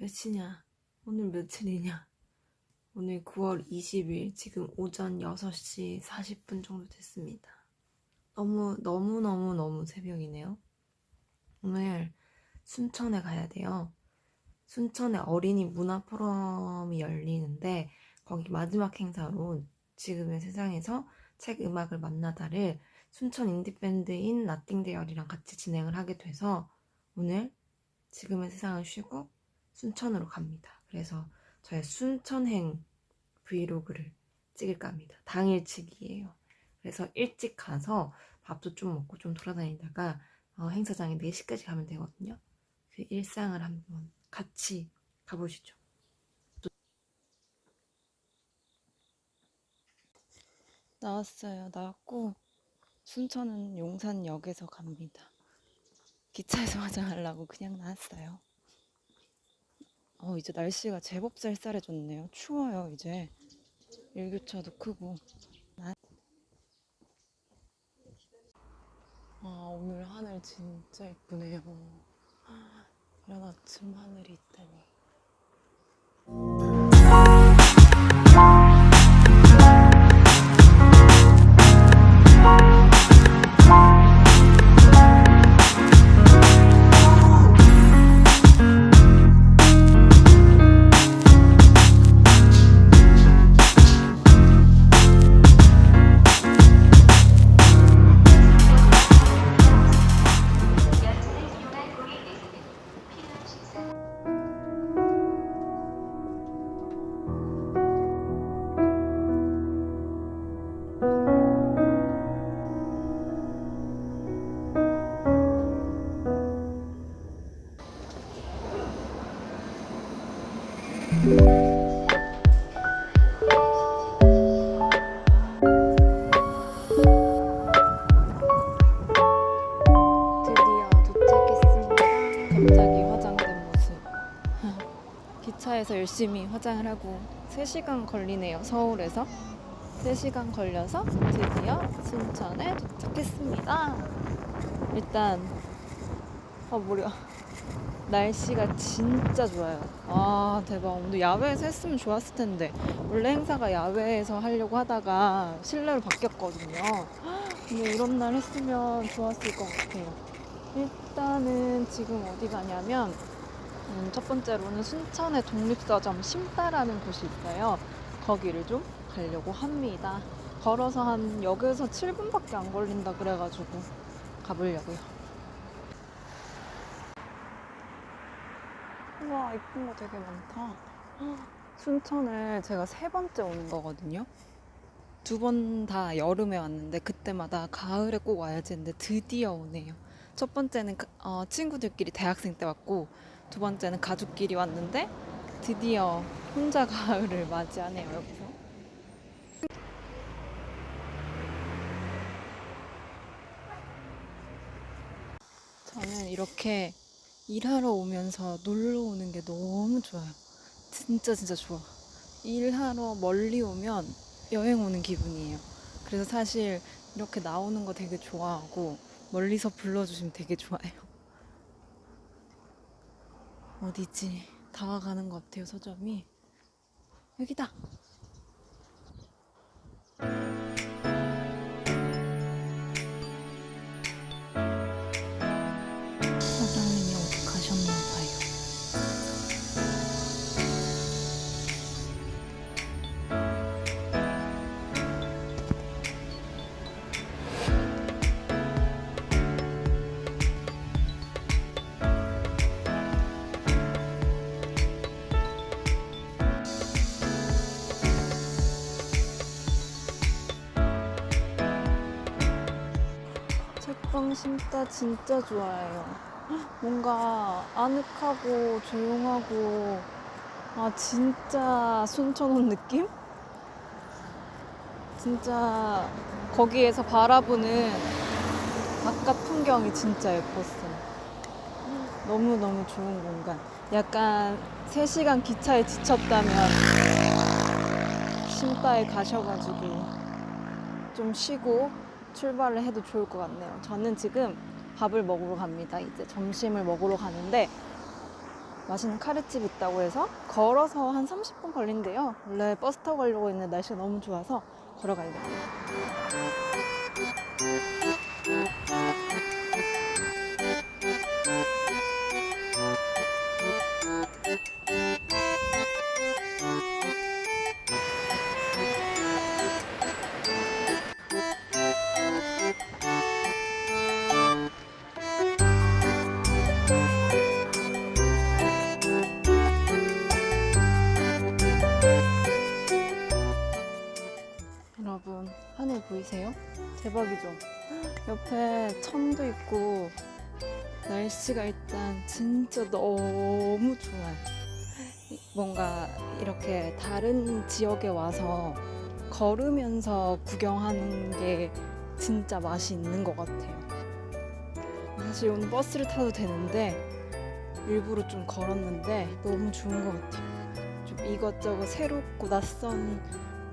몇시냐? 오늘 며칠이냐? 오늘 9월 20일 지금 오전 6시 40분 정도 됐습니다. 너무 너무 너무 너무 새벽이네요. 오늘 순천에 가야 돼요. 순천에 어린이 문화 포럼이 열리는데 거기 마지막 행사로 지금의 세상에서 책 음악을 만나다를 순천 인디밴드인 나띵데열이랑 같이 진행을 하게 돼서 오늘 지금의 세상을 쉬고 순천으로 갑니다. 그래서 저의 순천행 브이로그를 찍을까 합니다. 당일치기예요. 그래서 일찍 가서 밥도 좀 먹고 좀 돌아다니다가 어, 행사장에 4시까지 가면 되거든요. 그 일상을 한번 같이 가보시죠. 나왔어요. 나왔고 순천은 용산역에서 갑니다. 기차에서 화장하려고 그냥 나왔어요. 어, 이제 날씨가 제법 쌀쌀해졌네요. 추워요, 이제. 일교차도 크고. 나- 아, 오늘 하늘 진짜 예쁘네요. 이런 아침 하늘이 있다니. 갑자기 화장된 모습. 기차에서 열심히 화장을 하고 3시간 걸리네요. 서울에서. 3시간 걸려서 드디어 순천에 도착했습니다. 일단 아 머리야. 날씨가 진짜 좋아요. 아 대박. 오늘 야외에서 했으면 좋았을 텐데 원래 행사가 야외에서 하려고 하다가 실내로 바뀌었거든요. 근데 이런 날 했으면 좋았을 것 같아요. 일단은 지금 어디 가냐면 음, 첫 번째로는 순천의 독립서점 심다라는 곳이 있어요. 거기를 좀 가려고 합니다. 걸어서 한 역에서 7분밖에 안 걸린다 그래가지고 가보려고요. 우와 이쁜 거 되게 많다. 순천을 제가 세 번째 오는 거거든요. 두 번 다 여름에 왔는데 그때마다 가을에 꼭 와야지 했는데 드디어 오네요. 첫 번째는 그- 어, 친구들끼리 대학생 때 왔고 두 번째는 가족끼리 왔는데 드디어 혼자 가을을 맞이하네요 여기서. 저는 이렇게 일하러 오면서 놀러 오는 게 너무 좋아요. 진짜 진짜 좋아. 일하러 멀리 오면 여행 오는 기분이에요. 그래서 사실 이렇게 나오는 거 되게 좋아하고 멀리서 불러주시면 되게 좋아해요. 어디지? 다 와가는 것 같아요, 서점이. 여기다! 책방 심다 진짜 좋아해요. 뭔가 아늑하고 조용하고 아 진짜 순천 온 느낌? 진짜 거기에서 바라보는 바깥 풍경이 진짜 예뻤어요. 너무너무 좋은 공간. 약간 3시간 기차에 지쳤다면 신바에 가셔가지고 좀 쉬고 출발을 해도 좋을 것 같네요. 저는 지금 밥을 먹으러 갑니다. 이제 점심을 먹으러 가는데 맛있는 카레집 있다고 해서 걸어서 한 30분 걸린대요. 원래 버스 타고 가려고 했는데 날씨가 너무 좋아서 걸어가야겠다. 보이세요? 대박이죠? 옆에 천도 있고 날씨가 일단 진짜 너무 좋아요. 뭔가 이렇게 다른 지역에 와서 걸으면서 구경하는 게 진짜 맛이 있는 것 같아요. 사실 오늘 버스를 타도 되는데 일부러 좀 걸었는데 너무 좋은 것 같아요. 좀 이것저것 새롭고 낯선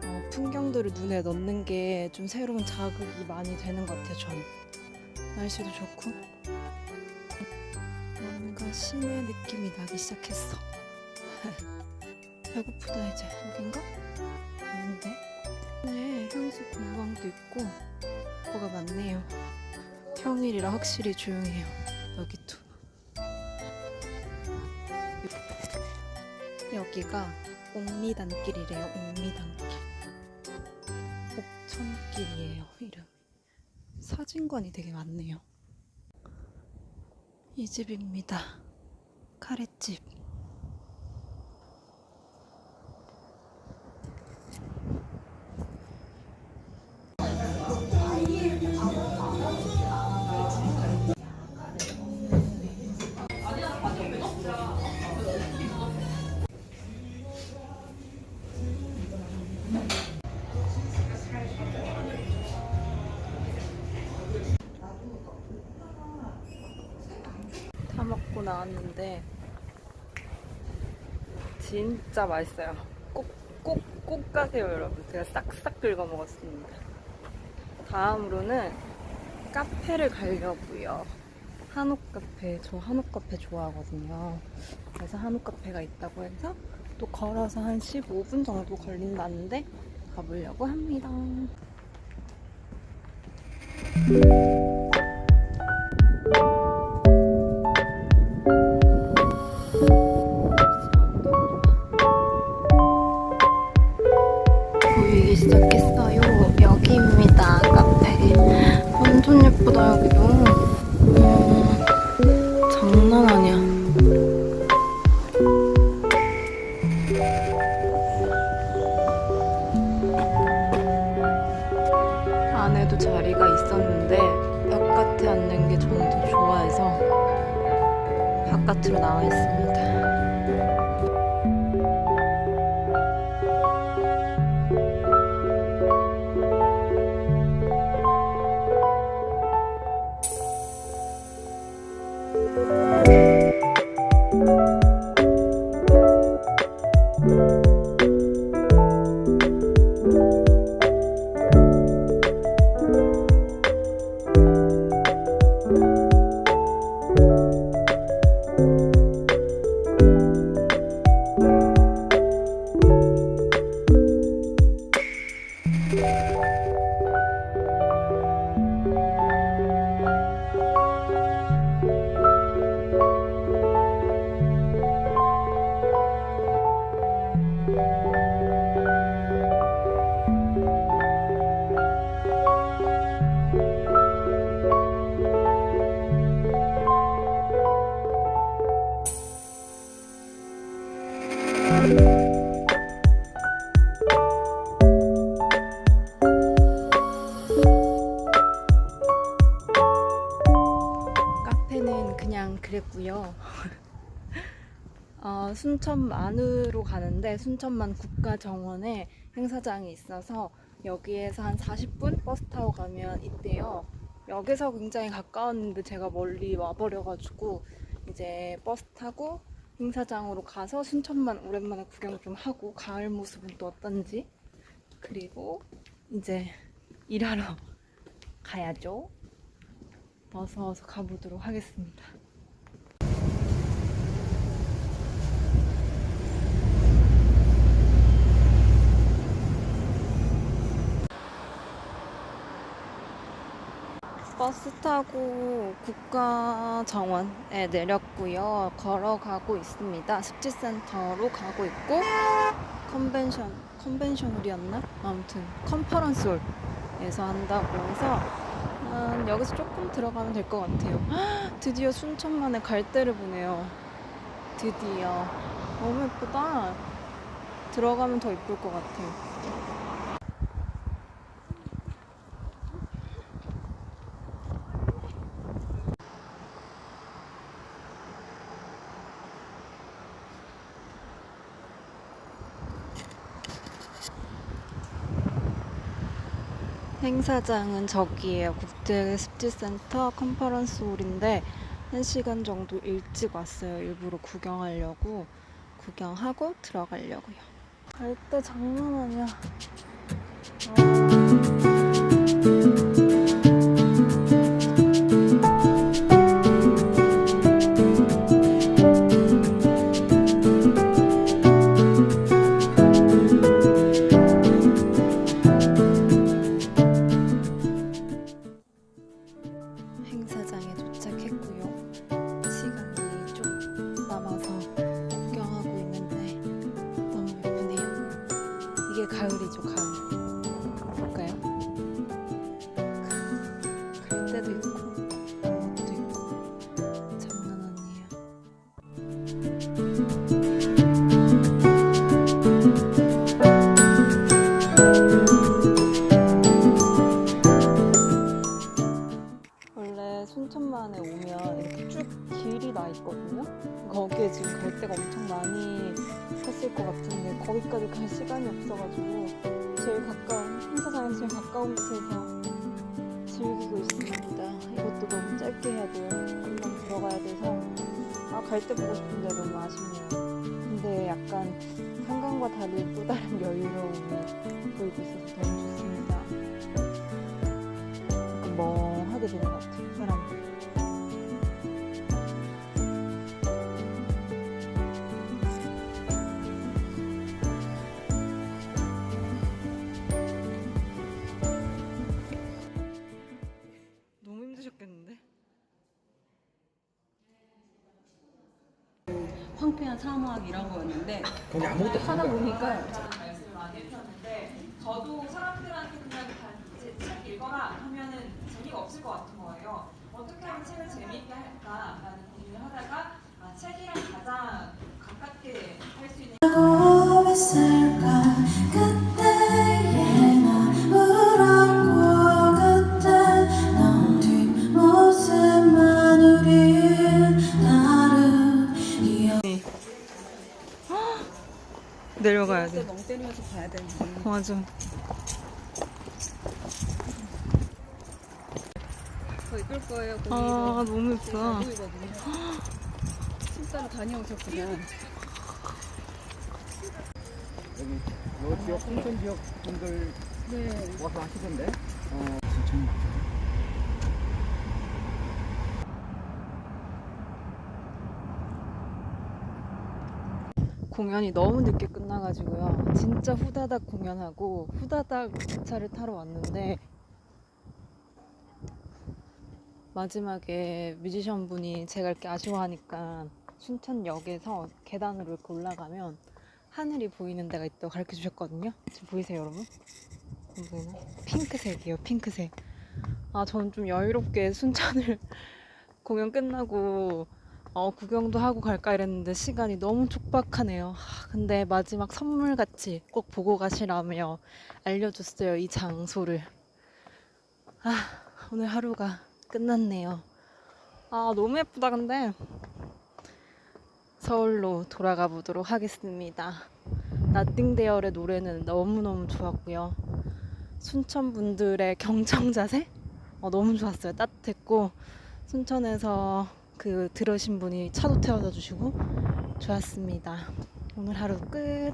어, 풍경들을 눈에 넣는 게 좀 새로운 자극이 많이 되는 것 같아요, 전. 날씨도 좋고. 뭔가 시내 느낌이 나기 시작했어. 배고프다, 이제. 여긴가? 아닌데? 네, 향수 공방도 있고, 뭐가 많네요. 평일이라 확실히 조용해요. 여기도. 여기가 옥리단길이래요, 옥리단길. 옥천길이에요 이름. 사진관이 되게 많네요. 이 집입니다. 카레집 나왔는데 진짜 맛있어요. 꼭 꼭 꼭 가세요 여러분. 제가 싹싹 긁어 먹었습니다. 다음으로는 카페를 가려고요. 한옥 카페 저 한옥 카페 좋아하거든요. 그래서 한옥 카페가 있다고 해서 또 걸어서 한 15분 정도 걸린다는데 가보려고 합니다. 예쁘다, 여기도. 음, 장난 아니야. 안에도 자리가 있었는데, 바깥에 앉는 게 저는 더 좋아해서, 바깥으로 나와 있습니다. 카페는 그냥 그랬고요. 어, 순천만으로 가는데 순천만 국가정원에 행사장이 있어서 여기에서 한 40분 버스 타고 가면 있대요. 역에서 굉장히 가까웠는데 제가 멀리 와버려가지고 이제 버스 타고 행사장으로 가서 순천만 오랜만에 구경 좀 하고 가을 모습은 또 어떤지 그리고 이제 일하러 가야죠. 어서 어서 가보도록 하겠습니다. 버스 타고 국가정원에 내렸고요. 걸어가고 있습니다. 습지센터로 가고 있고 컨벤션 컨벤션홀이었나? 아무튼 컨퍼런스홀에서 한다고 해서 한 여기서 조금 들어가면 될 것 같아요. 헉, 드디어 순천만에 갈대를 보네요. 드디어 너무 예쁘다. 들어가면 더 예쁠 것 같아요. 행사장은 저기에요. 국제 습지센터 컨퍼런스 홀인데 1시간 정도 일찍 왔어요. 일부러 구경하려고 구경하고 들어가려고요. 갈 때 장난 아니야. 이게 가을이죠, 가을. 없어가지고 제일 가까운 행사장에 제일 가까운 곳에서 즐기고 있습니다. 이것도 너무 짧게 해야 돼요. 금방 들어가야 돼서 아 갈 때 보고 싶은데 너무 아쉽네요. 근데 약간 한강과 달리 또 다른 여유로움이 보이고 있어서 너무 좋습니다. 멍하게 되는 것 같아요, 사람. 너 황폐한 사막 이런 거였는데 거기 아무것도 하다 보니까 말씀을 많이 해주셨는데 저도 사람들한테 그냥 다 이제 책 읽어라 하면은 재미가 없을 것 같은 거예요. 어떻게 하면 책을 재미있게 할까라는 고민을 하다가 아, 책이랑 가장 가깝게 할 수 있는 때리면서 봐야 되는데 맞아. 더 이쁠 거예요 거기 아, 너무 예쁘다. 실제로 다녀오셨구나 여기 요 지역 홍천 지역 분들 네 와서 하시던데. 어, 진짜. 공연이 너무 늦게 끝나가지고요. 진짜 후다닥 공연하고 후다닥 기차를 타러 왔는데 마지막에 뮤지션 분이 제가 이렇게 아쉬워하니까 순천역에서 계단으로 이렇게 올라가면 하늘이 보이는 데가 있다고 가르쳐 주셨거든요. 지금 보이세요, 여러분? 안 보이나? 핑크색이에요, 핑크색. 아, 저는 좀 여유롭게 순천을 공연 끝나고 어, 구경도 하고 갈까 이랬는데 시간이 너무 촉박하네요. 하, 근데 마지막 선물같이 꼭 보고 가시라며 알려줬어요, 이 장소를. 아, 오늘 하루가 끝났네요. 아, 너무 예쁘다, 근데. 서울로 돌아가 보도록 하겠습니다. 나띵데얼의 노래는 너무너무 좋았고요. 순천 분들의 경청 자세? 어, 너무 좋았어요. 따뜻했고, 순천에서 그 들으신 분이 차도 태워다 주시고 좋았습니다. 오늘 하루 끝.